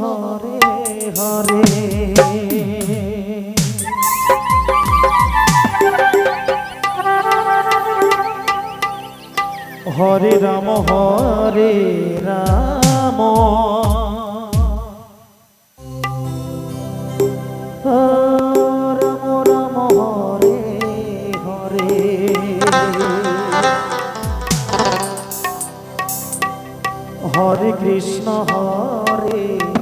Hare Hare. Hare Ram Hare Ram. Hare Krishna Hare